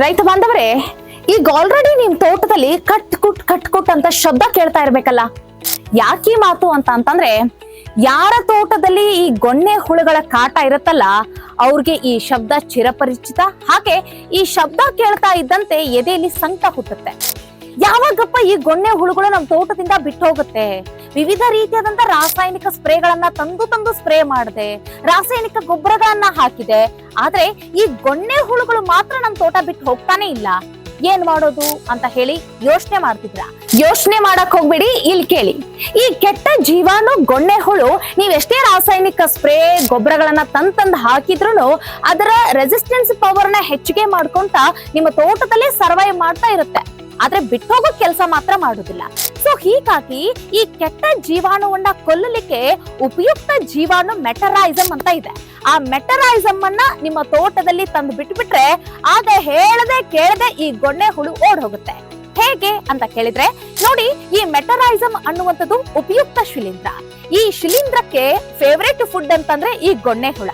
ರೈತ ಬಾಂಧವರೇ, ಈಗ ಆಲ್ರೆಡಿ ನಿಮ್ ತೋಟದಲ್ಲಿ ಕಟ್ ಕುಟ್ ಕಟ್ ಕುಟ್ ಅಂತ ಶಬ್ದ ಕೇಳ್ತಾ ಇರ್ಬೇಕಲ್ಲ. ಯಾಕೆ ಮಾತು ಅಂತ ಅಂತಂದ್ರೆ, ಯಾರ ತೋಟದಲ್ಲಿ ಈ ಗೊನ್ನೆ ಹುಳುಗಳ ಕಾಟ ಇರುತ್ತಲ್ಲ, ಅವ್ರಿಗೆ ಈ ಶಬ್ದ ಚಿರಪರಿಚಿತ, ಹಾಗೆ ಈ ಶಬ್ದ ಕೇಳ್ತಾ ಇದ್ದಂತೆ ಎದೆಯಲ್ಲಿ ಸಂಕಟ ಹುಟ್ಟುತ್ತೆ. ಯಾವಾಗಪ್ಪ ಈ ಗೊನ್ನೆ ಹುಳುಗಳು ನಮ್ಮ ತೋಟದಿಂದ ಬಿಟ್ಟು ಹೋಗುತ್ತೆ ವಿವಿಧ ರೀತಿಯಾದಂತ ರಾಸಾಯನಿಕ ಸ್ಪ್ರೇಗಳನ್ನ ತಂದು ತಂದು ಸ್ಪ್ರೇ ಮಾಡಿದೆ, ರಾಸಾಯನಿಕ ಗೊಬ್ಬರಗಳನ್ನ ಹಾಕಿದೆ. ಆದ್ರೆ ಈ ಗೊಣ್ಣೆ ಹುಳುಗಳು ಮಾತ್ರ ನಮ್ ತೋಟ ಬಿಟ್ಟು ಹೋಗ್ತಾನೆ ಇಲ್ಲ. ಏನ್ ಮಾಡೋದು ಅಂತ ಹೇಳಿ ಯೋಚನೆ ಮಾಡ್ತಿದ್ರ ಯೋಚನೆ ಮಾಡಕ್ ಹೋಗ್ಬಿಡಿ, ಇಲ್ಲಿ ಕೇಳಿ. ಈ ಕೆಟ್ಟ ಜೀವಾಣು ಗೊಣ್ಣೆ ಹುಳು ನೀವೆಷ್ಟೇ ರಾಸಾಯನಿಕ ಸ್ಪ್ರೇ ಗೊಬ್ಬರಗಳನ್ನ ತಂದ್ ತಂದ್ ಹಾಕಿದ್ರು ಅದರ ರೆಸಿಸ್ಟೆನ್ಸ್ ಪವರ್ನ ಹೆಚ್ಚಿಗೆ ಮಾಡ್ಕೊಂತ ನಿಮ್ಮ ತೋಟದಲ್ಲೇ ಸರ್ವೈವ್ ಮಾಡ್ತಾ ಇರುತ್ತೆ. ಆದ್ರೆ ಬಿಟ್ಟೋಗೋ ಕೆಲಸ ಮಾತ್ರ ಮಾಡುದಿಲ್ಲ. ಸೊ ಹೀಗಾಗಿ ಈ ಕೆಟ್ಟ ಜೀವಾಣುವನ್ನ ಕೊಲ್ಲಲಿಕ್ಕೆ ಉಪಯುಕ್ತ ಜೀವಾಣು ಮೆಟರೈಸಮ್ ಅಂತ ಇದೆ. ಆ ಮೆಟರೈಸಮ್ ಅನ್ನ ನಿಮ್ಮ ತೋಟದಲ್ಲಿ ತಂದು ಬಿಟ್ಬಿಟ್ರೆ ಆಗ ಹೇಳದೆ ಕೇಳದೆ ಈ ಗೊಣ್ಣೆ ಹುಳು ಓಡ್ ಹೋಗುತ್ತೆ ಹೇಗೆ ಅಂತ ಕೇಳಿದ್ರೆ, ನೋಡಿ ಈ ಮೆಟರೈಸಮ್ ಅನ್ನುವಂಥದ್ದು ಉಪಯುಕ್ತ ಶಿಲೀಂಧ್ರ. ಈ ಶಿಲೀಂಧ್ರಕ್ಕೆ ಫೇವ್ರೇಟ್ ಫುಡ್ ಅಂತಂದ್ರೆ ಈ ಗೊಣ್ಣೆ ಹುಳ.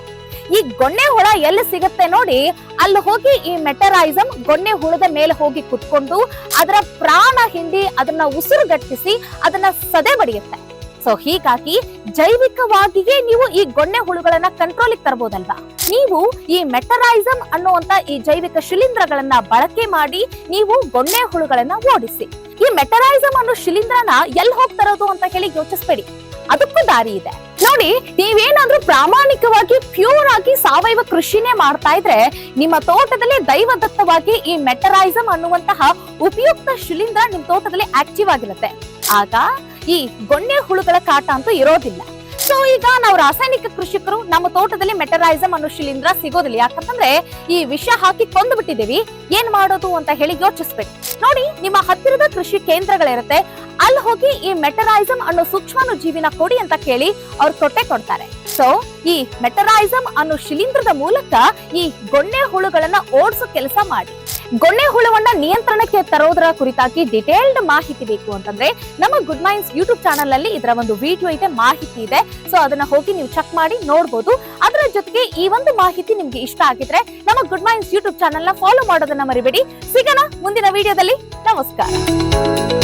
ಈ ಗೊನ್ನೆ ಹುಳ ಎಲ್ಲಿ ಸಿಗುತ್ತೆ ನೋಡಿ, ಅಲ್ಲಿ ಹೋಗಿ ಈ ಮೆಟರೈಸಮ್ ಗೊನ್ನೆ ಹುಳದ ಮೇಲೆ ಹೋಗಿ ಕುತ್ಕೊಂಡು ಅದರ ಪ್ರಾಣ ಹಿಂಡಿ ಅದನ್ನ ಉಸಿರುಗಟ್ಟಿಸಿ ಅದನ್ನ ಸದೆ ಬಡಿಯುತ್ತೆ. ಸೊ ಹೀಗಾಗಿ ಜೈವಿಕವಾಗಿಯೇ ನೀವು ಈ ಗೊಣ್ಣೆ ಹುಳುಗಳನ್ನ ಕಂಟ್ರೋಲಿಗೆ ತರಬಹುದಲ್ವಾ ನೀವು ಈ ಮೆಟರೈಸಮ್ ಅನ್ನುವಂತ ಈ ಜೈವಿಕ ಶಿಲೀಂಧ್ರಗಳನ್ನ ಬಳಕೆ ಮಾಡಿ ನೀವು ಗೊಣ್ಣೆ ಹುಳುಗಳನ್ನ ಓಡಿಸಿ. ಈ ಮೆಟರೈಸಮ್ ಅನ್ನೋ ಶಿಲೀಂಧ್ರನ ಎಲ್ಲಿ ಹೋಗ್ತಾರೋದು ಅಂತ ಹೇಳಿ ಯೋಚಿಸ್ಬೇಡಿ. ದಾರಿ ಇದೆ. ನೋಡಿ, ನೀವೇನಾದ್ರೂ ಪ್ರಾಮಾಣಿಕವಾಗಿ ಪ್ಯೂರ್ ಆಗಿ ಸಾವಯವ ಕೃಷಿನೇ ಮಾಡ್ತಾ ಇದ್ರೆ ನಿಮ್ಮ ತೋಟದಲ್ಲಿ ದೈವದತ್ತವಾಗಿ ಈ ಮೆಟರೈಸಮ್ ಅನ್ನುವಂತಹ ಉಪಯುಕ್ತ ಶಿಲೀಂಧ್ರ ನಿಮ್ ತೋಟದಲ್ಲಿ ಆಕ್ಟಿವ್ ಆಗಿರುತ್ತೆ. ಆಗ ಈ ಗೊಣ್ಣೆ ಹುಳುಗಳ ಕಾಟ ಅಂತೂ ಇರೋದಿಲ್ಲ. ಸೊ, ಈಗ ನಾವು ರಾಸಾಯನಿಕ ಕೃಷಿಕರು ನಮ್ಮ ತೋಟದಲ್ಲಿ ಮೆಟರೈಸಮ್ ಅನ್ನೋ ಶಿಲೀಂಧ್ರ ಸಿಗೋದಿಲ್ಲ. ಯಾಕಂತಂದ್ರೆ ಈ ವಿಷ ಹಾಕಿ ಕೊಂದು ಬಿಟ್ಟಿದ್ದೀವಿ ಏನ್ ಮಾಡೋದು ಅಂತ ಹೇಳಿ ಯೋಚಿಸ್ಬೇಕು. ನೋಡಿ, ನಿಮ್ಮ ಹತ್ತಿರದ ಕೃಷಿ ಕೇಂದ್ರಗಳಿರುತ್ತೆ. ಅಲ್ಲಿ ಹೋಗಿ ಈ ಮೆಟರೈಸಮ್ ಅನ್ನೋ ಸೂಕ್ಷ್ಮಾನು ಜೀವಿನ ಕೊಡಿ ಅಂತ ಕೇಳಿ ಅವ್ರು ಕೊಟ್ಟೆ ಕೊಡ್ತಾರೆ. ಸೊ, ಈ ಮೆಟರೈಸಮ್ ಅನ್ನೋ ಶಿಲೀಂಧ್ರದ ಮೂಲಕ ಈ ಗೊಣ್ಣೆ ಹುಳುಗಳನ್ನ ಓಡಿಸೋ ಕೆಲಸ ಮಾಡಿ. ಗೊಣ್ಣೆ ಹುಳವನ್ನ ನಿಯಂತ್ರಣಕ್ಕೆ ತರೋದರ ಕುರಿತಾಗಿ ಡಿಟೇಲ್ಡ್ ಮಾಹಿತಿ ಬೇಕು ಅಂತಂದ್ರೆ ನಮ್ಮ ಗುಡ್ ಮೈನ್ಸ್ ಯೂಟ್ಯೂಬ್ ಚಾನಲ್ ಅಲ್ಲಿ ಇದರ ಒಂದು ವಿಡಿಯೋ ಇದೆ, ಮಾಹಿತಿ ಇದೆ. ಸೊ ಅದನ್ನ ಹೋಗಿ ನೀವು ಚೆಕ್ ಮಾಡಿ ನೋಡಬಹುದು ಅದರ ಜೊತೆಗೆ ಈ ಒಂದು ಮಾಹಿತಿ ನಿಮ್ಗೆ ಇಷ್ಟ ಆಗಿದ್ರೆ ನಮ್ಮ ಗುಡ್ ಮೈನ್ಸ್ ಯೂಟ್ಯೂಬ್ ಚಾನಲ್ನ ಫಾಲೋ ಮಾಡೋದನ್ನ ಮರಿಬೇಡಿ. ಸಿಗೋಣ ಮುಂದಿನ ವಿಡಿಯೋದಲ್ಲಿ ನಮಸ್ಕಾರ.